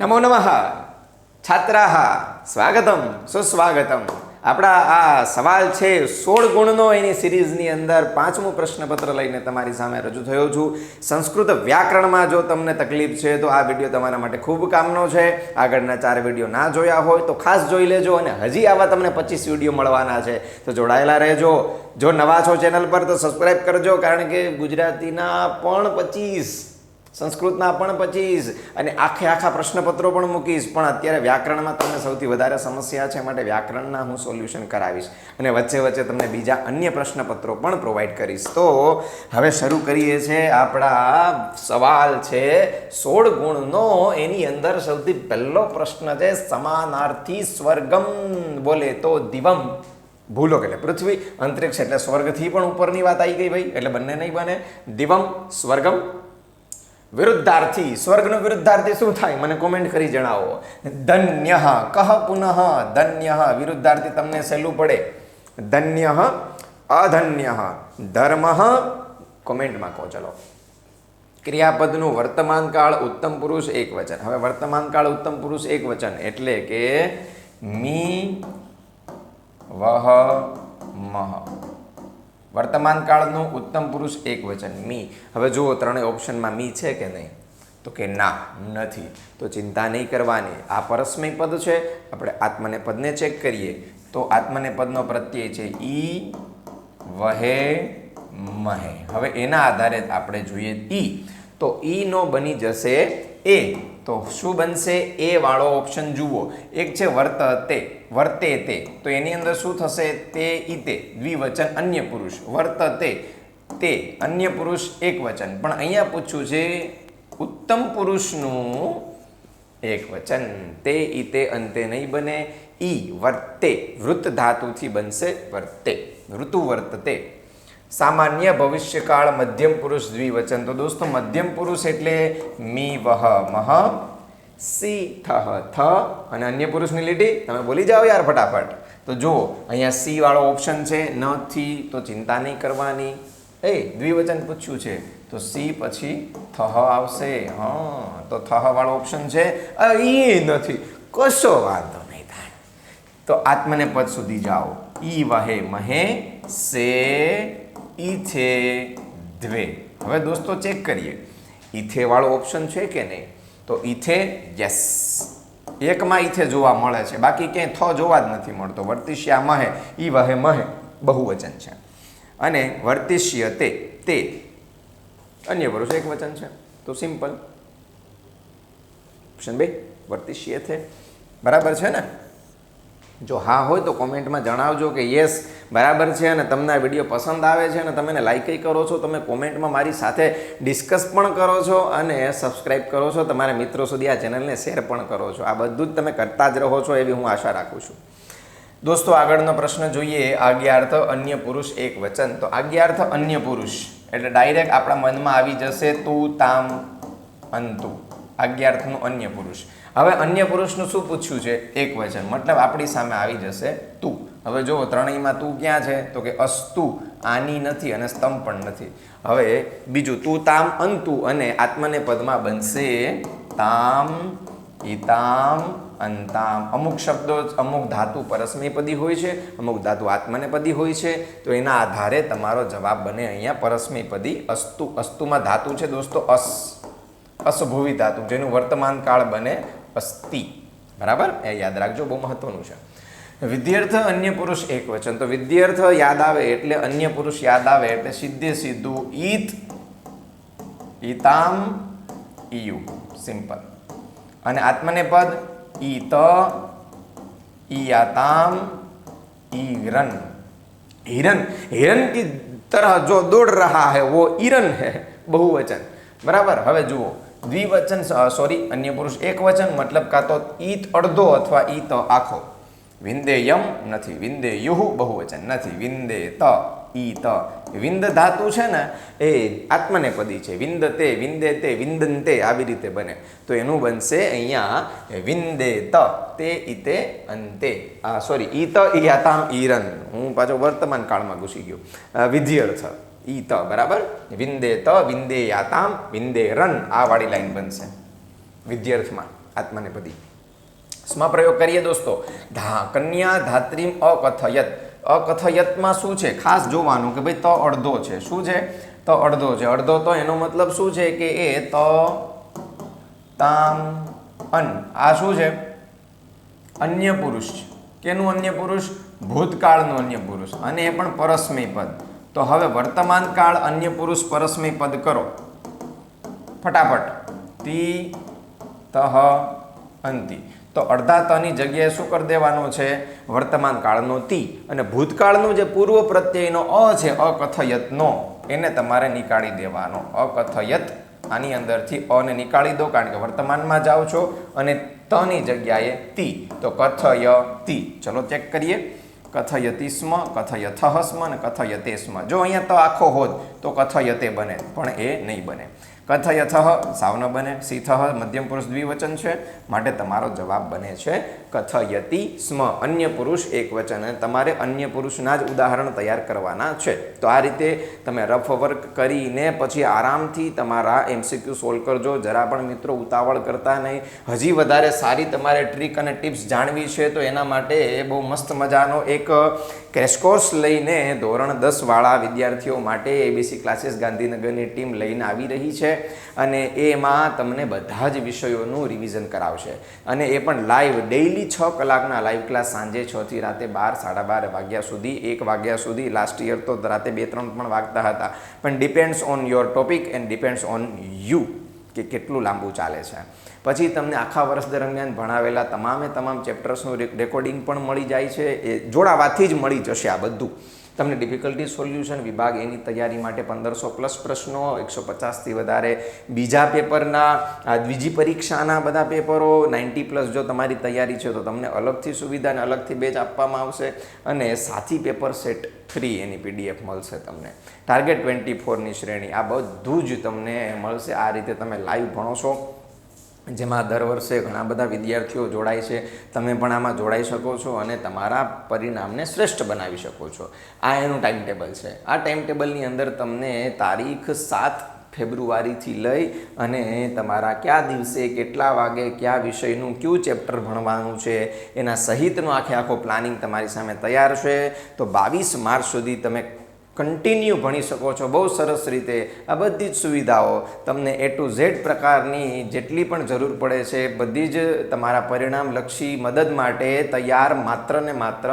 નમો નમઃ છાત્રાહ સ્વાગતમ સુસ્વાગતમ આપણા આ સવાલ છે સોળ ગુણનો એની સિરીઝની અંદર પાંચમું પ્રશ્નપત્ર લઈને તમારી સામે રજૂ થયો છું. સંસ્કૃત વ્યાકરણમાં જો તમને તકલીફ છે, તો આ વીડિયો તમારા માટે ખૂબ કામનો છે. આગળના ચાર વીડિયો ના જોયા હોય, તો ખાસ જોઈ લેજો અને હજી આવા તમને પચીસ વીડિયો મળવાના છે. તો જોડાયેલા રહેજો. જો નવા છો ચેનલ પર, તો સબસ્ક્રાઈબ કરજો, કારણ કે ગુજરાતીના પણ પચીસ સંસ્કૃતના પણ પચીસ અને આખે આખા પ્રશ્નપત્રો પણ મૂકીશ. પણ અત્યારે વ્યાકરણમાં તમને સૌથી વધારે સમસ્યા છે, માટે વ્યાકરણના હું સોલ્યુશન કરાવીશ. અને વચ્ચે વચ્ચે તમને બીજા અન્ય પ્રશ્નપત્રો પણ પ્રોવાઈડ કરીશ. તો હવે શરૂ કરીએ છીએ આપણા સવાલ છે, સોળ ગુણનો એની અંદર સૌથી પહેલો પ્રશ્ન છે, સમાનાર્થી સ્વર્ગમ. બોલે તો દિવમ. ભૂલો એટલે પૃથ્વી, અંતરિક્ષ એટલે સ્વર્ગથી પણ ઉપરની વાત આવી ગઈ ભાઈ, એટલે બંને નહીં બને. દિવમ, સ્વર્ગમ વિરુદ્ધાર્થી, સ્વર્ગનો વિરુદ્ધાર્થી શું થાય? મને કોમેન્ટ કરી જણાવો. ધન્ય, કહ પુનઃ, ધન્ય, વિરુદ્ધાર્થી તમને સહેલું પડે. ધન્ય, અધન્ય, ધર્મ, કોમેન્ટમાં કહો, ચલો. ક્રિયાપદનું વર્તમાન કાળ ઉત્તમ પુરુષ એક વચન. હવે વર્તમાન કાળ ઉત્તમ પુરુષ એક વચન એટલે કે મી, વહ, મહ. વર્તમાન કાળનું ઉત્તમ પુરુષ એક વચન, મી. હવે જુઓ ત્રણેય ઓપ્શનમાં મી છે કે નહીં? તો કે ના, નથી. તો ચિંતા નહીં કરવાની. આ પરસ્મય પદ છે. આપણે આત્મને પદને ચેક કરીએ. તો આત્મને પદનો પ્રત્યય છે ઈ, વહે, મહે. હવે એના આધારે આપણે જોઈએ ઈ. તો ઈ નો બની જશે એ. તો શું બનશે? એ વાળો ઓપ્શન જુઓ. એક છે વર્તતે વર્તે તે તો એની અંદર શું થશે? તે ઈતે દ્વિવચન અન્ય પુરુષ. વર્તતે, તે, અન્ય પુરુષ, એક વચન. પણ અહીંયા પૂછ્યું છે, ઉત્તમ પુરુષનું એક વચન. તે ઈતે અંતે નહીં બને. ઈ વર્તે વૃત્ત ધાતુથી બનશે વર્તે. ઋતુ વર્તતે. સામાન્ય ભવિષ્યકાળ મધ્યમ પુરુષ દ્વિવચન. તો દોસ્તો, મધ્યમ પુરુષ એટલે મી વહ મહ સી થ થ અને અન્ય પુરુષની લીટી તમે બોલી જાઓ યાર ફટાફટ. તો જુઓ, અહીંયા સી વાળો ઓપ્શન છે નથી તો ચિંતા નહીં કરવાની. એ, દ્વિવચન પૂછ્યું છે. તો સી પછી થહ આવશે. હા, તો થહ વાળો ઓપ્શન છે. ઈ નથી. કશો વાંધો નહીં થાય. તો આત્મને પદ સુધી જાઓ. ઈ વહે મહે સે ઈથે દ્વે. હવે દોસ્તો ચેક કરીએ. ઈથે વાળો ઓપ્શન છે કે નહીં? તો ઈથે યસ એકમાં ઈથે જોવા મળે છે. બાકી ક્યાંય થ જોવા જ નથી મળતો. વર્તિષ્યા મહે, ઈ વહે મહે. બહુવચન છે. અને વર્તિષ્ય તે તે. અન્ય પુરુષ એક વચન છે? તો સિમ્પલ ઓપ્શન બે, વર્તિષ્ય થે બરાબર છે ને? જો હા હોય તો કોમેન્ટમાં જણાવજો કે યસ બરાબર છે અને તમને આ વીડિયો પસંદ આવે છે અને તમે લાઈક કરો છો, તમે કોમેન્ટમાં મારી સાથે ડિસ્કસ પણ કરો છો અને સબસ્ક્રાઈબ કરો છો, તમારા મિત્રો સુધી આ ચેનલને શેર પણ કરો છો. આ બધું જ તમે કરતા જ રહો છો એવી હું આશા રાખું છું. દોસ્તો, આગળનો પ્રશ્ન જોઈએ આજ્ઞાર્થ અન્ય પુરુષ એક વચન? તો આજ્ઞાર્થ અન્ય પુરુષ. એટલે ડાયરેક્ટ આપણા મનમાં આવી જશે તું, તામ, અંતુ. આજ્ઞાર્થનું અન્ય પુરુષ. હવે અન્ય પુરુષનું શું પૂછ્યું છે? એક વચન. મતલબ આપણી સામે આવી જશે તું. હવે જુઓ ત્રણેયમાં તું ક્યાં છે? તો કે અસ્તુ, આની નથી અને સ્તંભ પણ નથી. હવે બીજું, તું તામ અંતુ અને આત્મને પદમાં બનશે તામ ઇતામ અંતામ. અમુક શબ્દો અમુક ધાતુ પરસ્મયપદી હોય છે, અમુક ધાતુ આત્મનેપદી હોય છે. તો એના આધારે તમારો જવાબ બને અહીંયા પરસ્મયપદી અસ્તુ. અસ્તુમાં ધાતુ છે દોસ્તો, અસ. અસભૂવી ધાતુ, જેનું વર્તમાન કાળ બને અસ્તિ બરાબર એ યાદ રાખજો બહુ મહત્વનું છે વિદ્યાર્થ અન્ય પુરુષ એક વચન તો વિદ્યાર્થ યાદ આવે એટલે અન્ય પુરુષ યાદ આવે એટલે સીધે સીધું ઈત ઈતામ ઈયુ સિમ્પલ અને આત્મને પદ ઈત ઈયાતામ ईरन हिरन हिरन की तरह जो दौड़ रहा है वो ईरन है बहुवचन બરાબર હવે જુઓ દ્વિવચન સોરી અન્ય પુરુષ એક વચન મતલબ કાં તો ઈત અડધો અથવા ઈત આખો. વિંદેયમ નથી વિંદે યુહુ બહુવચન નથી વિંદે ત ઈ ત વિંદ ધાતુ છે ને, એ આત્મને પદી છે. વિંદ તે વિંદે વિંદેતે, વિંદંતે આવી રીતે બને. તો એનું બનશે અહીંયા વિંદે ત તે ઈતે અંતે. આ સોરી ઈ ત ઈયાતામ ઈરન. હું પાછો વર્તમાન કાળમાં ઘૂસી ગયો. વિધિ વિધિઅર્થ ઈ ત બરાબર વિંદે ત વિંદે યાતામ વિંદે રન આ વાળી લાઈન બનશે વિદ્યાર્થમાં આત્મનેપદી સ્મ પ્રયોગ કરીએ દોસ્તો ધા કન્યા ધાત્રીમ અકથયત અકથયતમાં શું છે ખાસ જોવાનું કે ભાઈ ત અડધો છે. શું છે? ત અડધો છે. અડધો તો એનો મતલબ શું છે કે એ ત તામ અન. આ શું છે? અન્ય પુરુષ કેનું અન્ય પુરુષ? ભૂતકાળનું અન્ય પુરુષ. અને એ પણ પરસ્મય પદ. તો હવે વર્તમાન કાળ અન્ય પુરુષ પરસ્મય પદ કરો. ફટાફટ. તી તહ અંતિ. તો અડધા તની જગ્યાએ શું કરી દેવાનું છે? વર્તમાન કાળનો તી. અને ભૂતકાળનો જે પૂર્વ પ્રત્યયનો અ છે અકથયતનો એને તમારે નીકાળી દેવાનો. અકથયત, આની અંદરથી અને નીકાળી દો, કારણ કે વર્તમાનમાં જાઓ છો અને તની જગ્યાએ તી. તો કથય તી. ચલો ચેક કરીએ. કથયતિ સ્મ કથયથ સ્મ અને કથયતે સ્મ જો અહીંયા તો આખો હોત તો કથયતે બને, પણ એ નહીં બને. કથયથ સાવ ન બને, સીથ, મધ્યમ પુરુષ દ્વિવચન છે. માટે તમારો જવાબ બને છે, કથયતિ સ્મ, અન્ય પુરુષ એક વચન. અને તમારે અન્ય પુરુષના જ ઉદાહરણ તૈયાર કરવાના છે. તો આ રીતે તમે રફ વર્ક કરીને પછી આરામથી તમારા એમસીક્યુ સોલ્વ કરજો. જરા પણ મિત્રો ઉતાવળ કરતા નહીં. હજી વધારે સારી તમારે ટ્રીક અને ટિપ્સ જાણવી છે, તો એના માટે બહુ મસ્ત મજાનો એક ક્રેશ કોર્સ લઈને ધોરણ દસવાળા વિદ્યાર્થીઓ માટે એબીસી ક્લાસીસ ગાંધીનગરની ટીમ લઈને આવી રહી છે. અને એમાં તમને બધા જ વિષયોનું રિવિઝન કરાવશે. અને એ પણ લાઈવ ડેઈલી છ કલાકના લાઈવ ક્લાસ સાંજે છથી રાતે બાર, સાડા બાર વાગ્યા સુધી, એક વાગ્યા સુધી લાસ્ટ યર તો રાતે બે ત્રણ પણ વાગતા હતા. પણ depends on your topic and depends on you કે કેટલું લાંબુ ચાલે છે. પછી તમને આખા વર્ષ દરમિયાન ભણાવેલા તમામે તમામ ચેપ્ટર્સનું રેકોર્ડિંગ પણ મળી જાય છે. એ જોડાવાથી જ મળી જશે આ બધું. તમને ડિફિકલ્ટી સોલ્યુશન વિભાગ એની તૈયારી માટે પંદરસો પ્લસ પ્રશ્નો, એકસો પચાસથી વધારે બીજા પેપરના બીજી પરીક્ષાના બધા પેપરો નાઇન્ટી પ્લસ જો તમારી તૈયારી છે તો તમને અલગથી સુવિધા અને અલગથી બેચ આપવામાં આવશે અને સાથી પેપર સેટ ફ્રી એની પીડીએફ મળશે તમને. ટાર્ગેટ ટ્વેન્ટી ફોરની શ્રેણી, આ બધું જ તમને મળશે. આ રીતે તમે લાઈવ ભણો છો. જેમાં દર વર્ષે ઘણા બધા વિદ્યાર્થીઓ જોડાય છે. તમે પણ આમાં જોડાઈ શકો છો અને તમારા પરિણામને શ્રેષ્ઠ બનાવી શકો છો. આ એનું ટાઈમ ટેબલ છે. આ ટાઈમ ટેબલની અંદર તમને તારીખ સાત ફેબ્રુઆરીથી લઈ અને તમારા કયા દિવસે, કેટલા વાગે, કયા વિષયનું કયું ચેપ્ટર ભણવાનું છે, એના સહિતનો આખે આખો પ્લાનિંગ તમારી સામે તૈયાર છે. તો બાવીસ માર્ચ સુધી તમે કન્ટિન્યુ ભણી શકો છો. બહુ સરસ રીતે. આ બધી જ સુવિધાઓ તમને એ ટુ ઝેડ પ્રકારની જેટલી પણ જરૂર પડે છે, બધી જ તમારા પરિણામલક્ષી મદદ માટે તૈયાર માત્ર ને માત્ર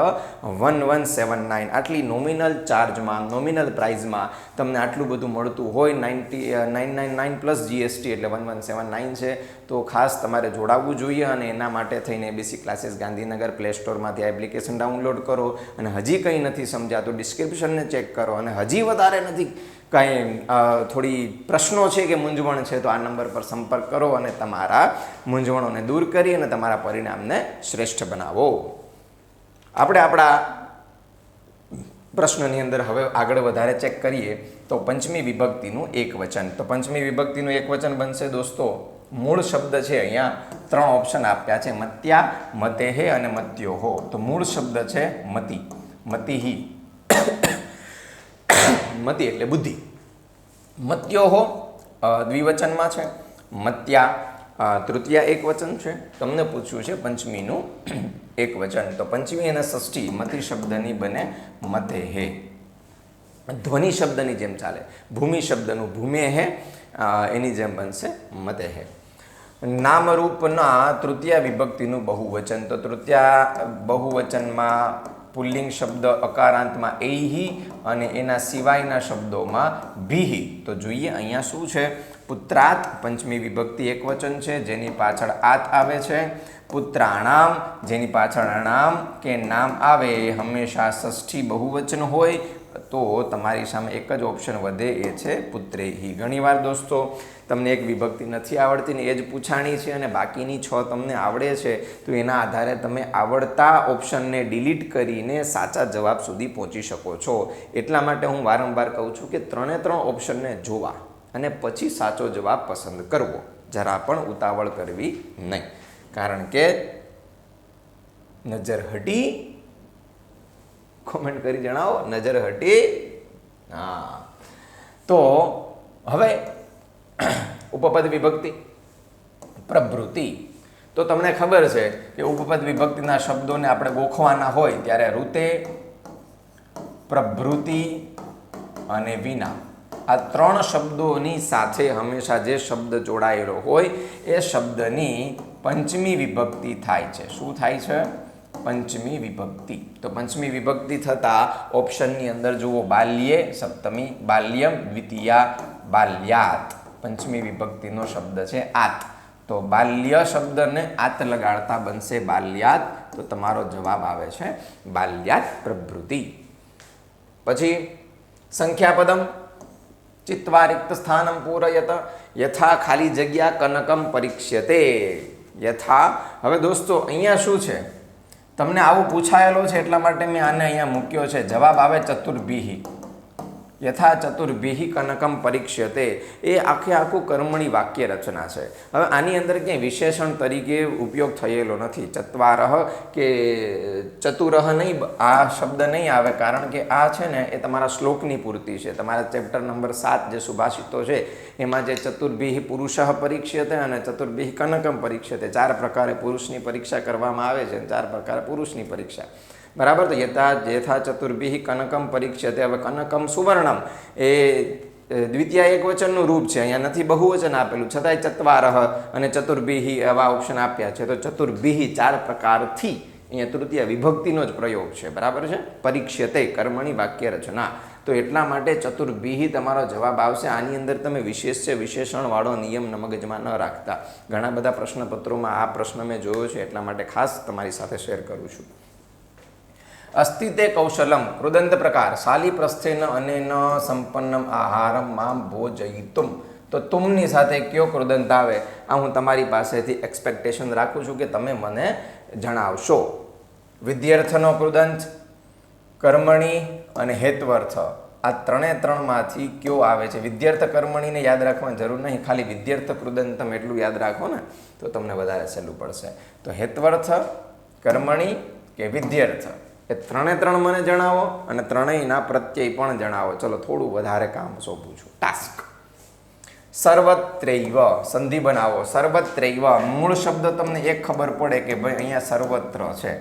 વન વન સેવન નાઇન આટલી નોમિનલ ચાર્જમાં નોમિનલ પ્રાઇઝમાં તમને આટલું બધું મળતું હોય. Ninety nine nine nine plus GST એટલે વન વન સેવન નાઇન છે. તો ખાસ તમારે જોડાવવું જોઈએ અને એના માટે થઈને એબીસી ક્લાસીસ ગાંધીનગર પ્લે સ્ટોરમાંથી આ એપ્લિકેશન ડાઉનલોડ કરો અને હજી કંઈ નથી સમજાતું ડિસ્ક્રિપ્શનને ચેક કરો અને હજી વધારે નથી કાંઈ થોડી પ્રશ્નો છે કે મૂંઝવણ છે તો આ નંબર પર સંપર્ક કરો અને તમારા મૂંઝવણોને દૂર કરી અને તમારા પરિણામને શ્રેષ્ઠ બનાવો. આપણે આપણા પ્રશ્નની અંદર હવે આગળ વધારે ચેક કરીએ તો પંચમી વિભક્તિનું એક વચન. તો પંચમી વિભક્તિનું એક વચન બનશે દોસ્તો. મૂળ શબ્દ છે અહીંયા ત્રણ ઓપ્શન આપ્યા છે. મત્યા, મતેહે અને મત્યો હો તો મૂળ શબ્દ છે મતિ. મતિહિ. મતિ એટલે બુદ્ધિ. મત્યો હો દ્વિવચનમાં છે. મત્યા તૃતીય એક વચન છે. તમને પૂછ્યું છે પંચમીનું એક વચન. તો પંચમી અને ષષ્ઠી મતિ શબ્દની બને મતે હે ધ્વનિ શબ્દની જેમ ચાલે. ભૂમિ શબ્દનું ભૂમે હે એની જેમ બનશે મતે હે નામરૂપના તૃતીય વિભક્તિનું બહુવચન. તો તૃતીય બહુવચનમાં પુલ્લિંગ શબ્દ અકારાંતમાં એહી અને એના સિવાયના શબ્દોમાં ભીહી. તો જોઈએ અહીંયા શું છે? પુત્રાત પંચમી વિભક્તિ એક વચન છે, જેની પાછળ આત આવે છે. પુત્રાણામ, જેની પાછળ નામ કે નામ આવે હંમેશા ષષ્ઠી બહુવચન હોય. તો તમારી સામે એક જ ઓપ્શન વધે એ છે પુત્રેહી ઘણીવાર દોસ્તો, તમને એક વિભક્તિ નથી આવડતી ને એ જ પૂછાણી છે અને બાકીની છ તમને આવડે છે, તો એના આધારે તમે આવડતા ઓપ્શનને ડિલીટ કરીને સાચા જવાબ સુધી પહોંચી શકો છો. એટલા માટે હું વારંવાર કહું છું કે ત્રણે ત્રણ ઓપ્શનને જોવા અને પછી સાચો જવાબ પસંદ કરવો. જરા પણ ઉતાવળ કરવી નહીં. કારણ કે નજર હટી કોમેન્ટ કરી જણાવો. નજર હટી. હા. તો હવે ઉપપદ વિભક્તિ પ્રભૃતિ. તો તમને ખબર છે કે ઉપપદ વિભક્તિના શબ્દોને આપણે ગોખવાના હોય ત્યારે ઋતે, પ્રભૃતિ અને વિના. આ ત્રણ શબ્દોની સાથે હંમેશા જે શબ્દ જોડાયેલો હોય એ શબ્દની પંચમી વિભક્તિ થાય છે. શું થાય છે? પંચમી વિભક્તિ. તો પંચમી વિભક્તિ થતા ઓપ્શનની અંદર જુઓ, બાલ્યે સપ્તમી બાલ્યમ, દ્વિતીયા બાલ્યાત. પંચમી વિભક્તિનો શબ્દ છે આત. તો બાલ્ય શબ્દને આત લગાડતા બનશે બાલ્યાત. તો તમારો જવાબ આવે છે બાલ્યાત પ્રભૃતિ. પછી સંખ્યાપદમ. ચિત્વા રિક્ત સ્થાનમ પૂરયત. યથા ખાલી જગ્યા કનકમ પરીક્ષ્યતે. યથા. હવે દોસ્તો, અહીંયા શું છે? તમને આવું પૂછાયેલો છે એટલા માટે મેં આને અહીંયા મૂક્યો છે. જવાબ આવે ચતુર્ભીહી. યથા ચતુર્ભિહિ કનકમ પરીક્ષ્યતે. એ આખે આખું કર્મણી વાક્ય રચના છે. હવે આની અંદર ક્યાંય વિશેષણ તરીકે ઉપયોગ થયેલો નથી. ચત્વારહ કે ચતુરહ નહીં આ શબ્દ નહીં આવે કારણ કે આ છે ને, એ તમારા શ્લોકની પૂર્તિ છે. તમારા ચેપ્ટર નંબર સાત જે સુભાષિતો છે, એમાં જે ચતુર્ભિહ પુરુષ પરીક્ષ્યતે અને ચતુર્ભીહ કનકમ પરીક્ષ્યતે, ચાર પ્રકારે પુરુષની પરીક્ષા કરવામાં આવે છે ચાર પ્રકારે પુરુષની પરીક્ષા. બરાબર? તો યથા યથા ચતુર્ભી કનકમ પરીક્ષતે. હવે કનકમ સુવર્ણમ. એ દ્વિતીય એક વચનનું રૂપ છે. અહીંયા નથી બહુવચન આપેલું. છતાંય ચત્વારહ અને ચતુર્ભિહી એવા ઓપ્શન આપ્યા છે. તો ચતુર્ભિહિ ચાર પ્રકારથી અહીંયા તૃતીય વિભક્તિનો જ પ્રયોગ છે. બરાબર છે? પરીક્ષતે કર્મણી વાક્ય રચના. તો એટલા માટે ચતુર્ભિહી તમારો જવાબ આવશે. આની અંદર તમે વિશેષ છે, વિશેષણવાળો નિયમ મગજમાં ન રાખતા. ઘણા બધા પ્રશ્નપત્રોમાં આ પ્રશ્ન મેં જોયો છે. એટલા માટે ખાસ તમારી સાથે શેર કરું છું. અસ્તિ તે કૌશલમ કૃદંત પ્રકાર શાલી પ્રસ્થેન ન સંપન્નમ આહારમમાં ભોજયિતુમ તો તુમની સાથે કયો કૃદંત આવે આ હું તમારી પાસેથી એક્સપેક્ટેશન રાખું છું કે તમે મને જણાવશો વિદ્યાર્થનો કૃદંત કર્મણી અને હેતવર્થ આ ત્રણે ત્રણમાંથી કયો આવે છે વિદ્યાર્થ કર્મણીને યાદ રાખવાની જરૂર નહીં, ખાલી વિદ્યાર્થ કૃદંત તમે એટલું યાદ રાખો ને, તો તમને વધારે સહેલું પડશે। તો હેતવર્થ, કર્મણી કે વિદ્યાર્થ? એ ત્રણે ત્રણ મને જણાવો અને ત્રણેયના પ્રત્યય પણ જણાવો. ચલો, થોડું વધારે કામ સોંપું છું. ટાસ્ક સર્વત્રૈવ સંધિ બનાવો. સર્વત્રૈવ મૂળ શબ્દ તમને એક ખબર પડે કે ભાઈ અહીંયા સર્વત્ર છે.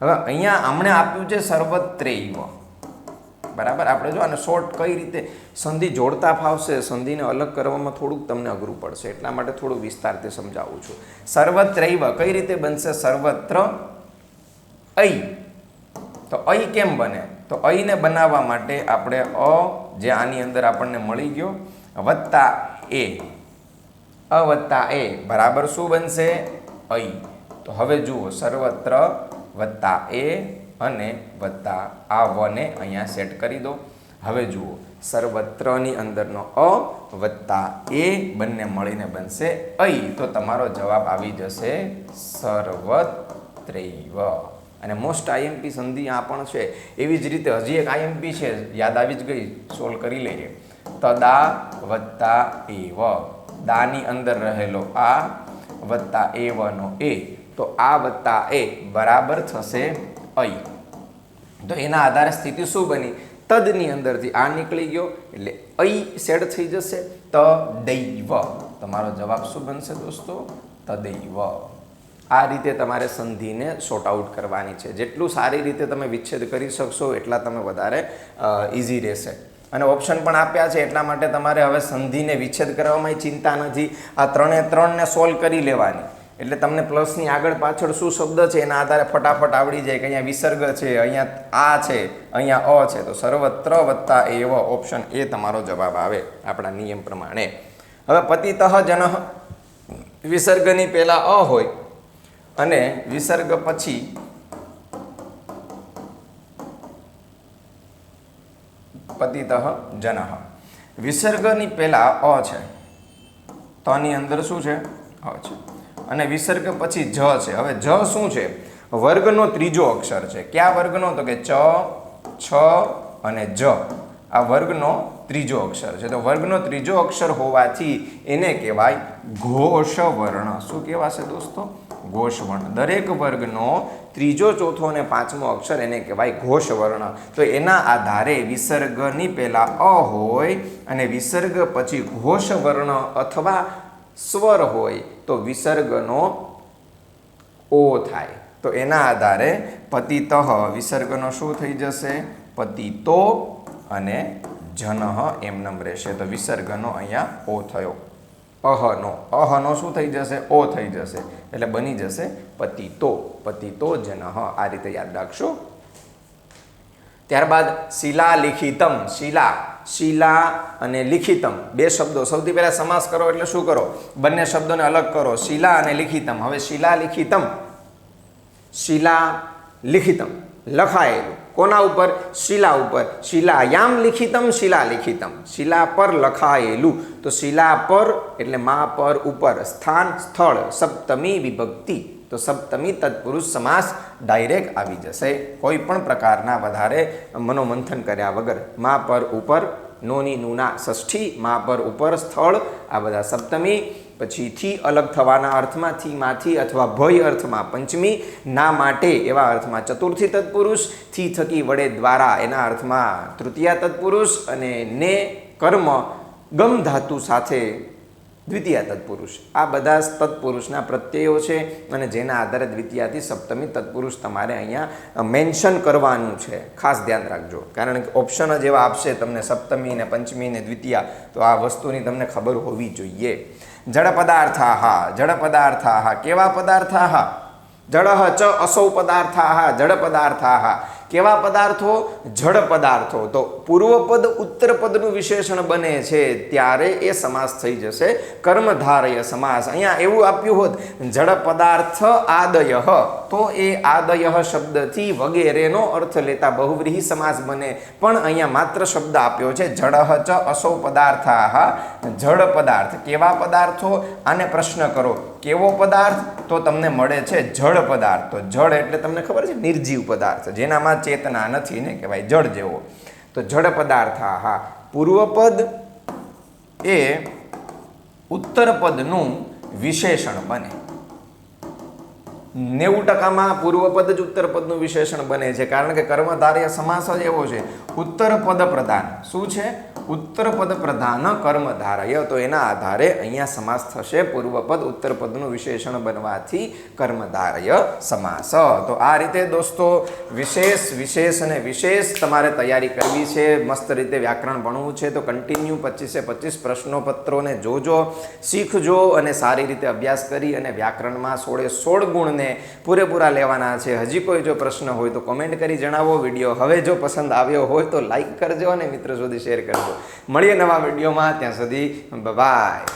હવે અહીંયા આમણે આપ્યું છે સર્વત્રૈવ બરાબર? આપણે જો આને શોર્ટ કઈ રીતે સંધિ જોડતા ફાવશે, સંધિને અલગ કરવામાં થોડુંક તમને અઘરું પડશે. એટલા માટે થોડું વિસ્તારથી સમજાવું છું. સર્વત્રૈવ કઈ રીતે બનશે? સર્વત્ર. ઐ તો અહીં કેમ બને? તો અહીંને બનાવવા માટે આપણે અ, જે આની અંદર આપણને મળી ગયો, વત્તા એ. અ વત્તા એ. બરાબર શું બનશે? અઈ. તો હવે જુઓ, સર્વત્ર વત્તા એ અને વત્તા આ વને અહીંયા સેટ કરી દો. હવે જુઓ, સર્વત્રની અંદરનો અ, વત્તા એ બંને મળીને બનશે અહીં તો તમારો જવાબ આવી જશે સર્વત્રૈવ અને મોસ્ટ આઈએમપી સંધિ આ પણ છે. એવી જ રીતે હજી એક આઈએમપી છે, યાદ આવી જ ગઈ, સોલ્વ કરી લઈએ. તદા વત્તા એવ. દાની અંદર રહેલો આ વત્તા એવનો એ. તો આ વત્તા એ બરાબર થશે અઈ. તો એના આધારે સ્થિતિ શું બની? તદની અંદરથી આ નીકળી ગયો, એટલે અઈ સેડ થઈ જશે. ત દૈવ તમારો જવાબ શું બનશે દોસ્તો? તદૈવ. આ રીતે તમારે સંધિને સોર્ટ આઉટ કરવાની છે. જેટલું સારી રીતે તમે વિચ્છેદ કરી શકશો, એટલા તમે વધારે ઇઝી રહેશે. અને ઓપ્શન પણ આપ્યા છે, એટલા માટે તમારે હવે સંધિને વિચ્છેદ કરવામાં ચિંતા નથી. આ ત્રણે ત્રણને સોલ્વ કરી લેવાની. એટલે તમને પ્લસની આગળ પાછળ શું શબ્દ છે, એના આધારે ફટાફટ આવડી જાય કે અહીંયા વિસર્ગ છે, અહીંયા આ છે, અહીંયા અ છે. તો સર્વત્ર વત્તા એવ ઓપ્શન એ તમારો જવાબ આવે આપણા નિયમ પ્રમાણે. હવે પતિતઃ જન. વિસર્ગની પહેલાં અ હોય અને વિસર્ગ પછી પતિતઃ જન. વિસર્ગની પહેલા અ છે. તની અંદર શું છે? અ છે. અને વિસર્ગ પછી જ છે. હવે જ શું છે? વર્ગનો ત્રીજો અક્ષર છે. કયા વર્ગનો? તો કે ચ, છ અને જ. આ વર્ગનો ત્રીજો અક્ષર છે. તો વર્ગનો ત્રીજો અક્ષર હોવાથી એને કહેવાય ઘોષ વર્ણ શું કહેવાશે દોસ્તો? ઘોષ વર્ણ દરેક વર્ગનો ત્રીજો, ચોથો અને પાંચમો અક્ષર એને કહેવાય ઘોષવર્ણ. તો એના આધારે વિસર્ગની પહેલાં અ હોય અને વિસર્ગ પછી ઘોષવર્ણ અથવા સ્વર હોય તો વિસર્ગનો ઓ થાય. તો એના આધારે પતિતઃ વિસર્ગનો શું થઈ જશે? પતિતો અને જનહ એમ નમ રહેશે. તો વિસર્ગનો અહીંયા ઓ થયો. અહનો અહનો શું થઈ જશે? ઓ થઈ જશે. એટલે બની જશે પતિતો. પતિતો જનહ આ રીતે યાદ રાખશો. ત્યારબાદ શિલા લિખિતમ શિલા. શિલા અને લિખિતમ. બે શબ્દો. સૌથી પહેલા સમાસ કરો એટલે શું કરો? બંને શબ્દોને અલગ કરો. શિલા અને લિખિતમ. હવે શિલા લિખિતમ શિલા લિખિતમ લખાયેલું. કોના ઉપર? શિલા ઉપર. શિલાયામ લિખિતમ શિલા લિખિતમ શિલા પર લખાયેલું. તો શિલા પર એટલે મા પર ઉપર સ્થાન, સ્થળ, સપ્તમી વિભક્તિ. તો સપ્તમી તત્પુરુષ સમાસ ડાયરેક્ટ આવી જશે. કોઈ પણ પ્રકારના વધારે મનોમંથન કર્યા વગર મા પર ઉપર નોની, નુના, ષષ્ઠી, મા પર ઉપર સ્થળ, આ બધા સપ્તમી પછી થી અલગ થવાના અર્થમાં થી માંથી અથવા ભય અર્થમાં પંચમી, ના માટે એવા અર્થમાં ચતુર્થી તત્પુરુષ, થી થકી વડે દ્વારા એના અર્થમાં તૃતીયા તત્પુરુષ અને ને કર્મ, ગમ ધાતુ સાથે દ્વિતીય તત્પુરુષ. આ બધા તત્પુરુષના પ્રત્યયો છે અને જેના આધારે દ્વિતીયાથી સપ્તમી તત્પુરુષ તમારે અહીંયા મેન્શન કરવાનું છે. ખાસ ધ્યાન રાખજો. કારણ કે ઓપ્શન જ એવા આપશે તમને સપ્તમી ને પંચમી ને દ્વિતીયા. તો આ વસ્તુની તમને ખબર હોવી જોઈએ. જળ પદાર્થાહ જળ પદાર્થાહ કેવા પદાર્થાહ? જળ ચ અસૌ પદાર્થાહ જળ પદાર્થાહ કેવા પદાર્થો? જળ પદાર્થો. તો પૂર્વપદ ઉત્તર પદનું વિશેષણ બને છે ત્યારે એ સમાસ થઈ જશે. કર્મધારય સમાસ. અહીંયા એવું આપ્યું હોત, જળ પદાર્થ આદય. તો એ આદય શબ્દથી વગેરેનો અર્થ લેતા બહુવ્રીહી સમાસ બને. પણ અહીંયા માત્ર શબ્દ આપ્યો છે જળહ ચ અસૌ પદાર્થાહ જળ પદાર્થ. કેવા પદાર્થો? આને પ્રશ્ન કરો. કેવો પદાર્થ? તો તમને મળે છે જળ પદાર્થ. તો જળ એટલે તમને ખબર છે? નિર્જીવ પદાર્થ. જેનામાં ચેતના નથી ને કહેવાય જળ જેવો. તો જળ પદાર્થ હા પૂર્વપદ એ ઉત્તર પદનું વિશેષણ બને. નેવું ટકામાં પૂર્વપદ જ ઉત્તર પદનું વિશેષણ બને છે. કારણ કે કર્મધાર્ય સમાસ જ એવો છે. ઉત્તર પદ પ્રધાન. શું છે? ઉત્તર પદ પ્રધાન કર્મધારય. તો એના આધારે અહીંયા સમાસ થશે. પૂર્વપદ ઉત્તરપદનું વિશેષણ બનવાથી કર્મધારય સમાસ. તો આ રીતે દોસ્તો, વિશેષ વિશેષ અને વિશેષ તમારે તૈયારી કરવી છે. મસ્ત રીતે વ્યાકરણ ભણવું છે. તો કન્ટિન્યુ પચીસે પચીસ પ્રશ્નોપત્રોને જોજો, શીખજો અને સારી રીતે અભ્યાસ કરી અને વ્યાકરણમાં સોળે સોળ ગુણને પૂરેપૂરા લેવાના છે. હજી કોઈ જો પ્રશ્ન હોય તો કોમેન્ટ કરી જણાવો. વીડિયો હવે જો પસંદ આવ્યો હોય તો લાઈક કરજો અને મિત્રો સુધી શેર કરજો. મળીએ નવા વિડીયોમાં. ત્યાં સુધી બાય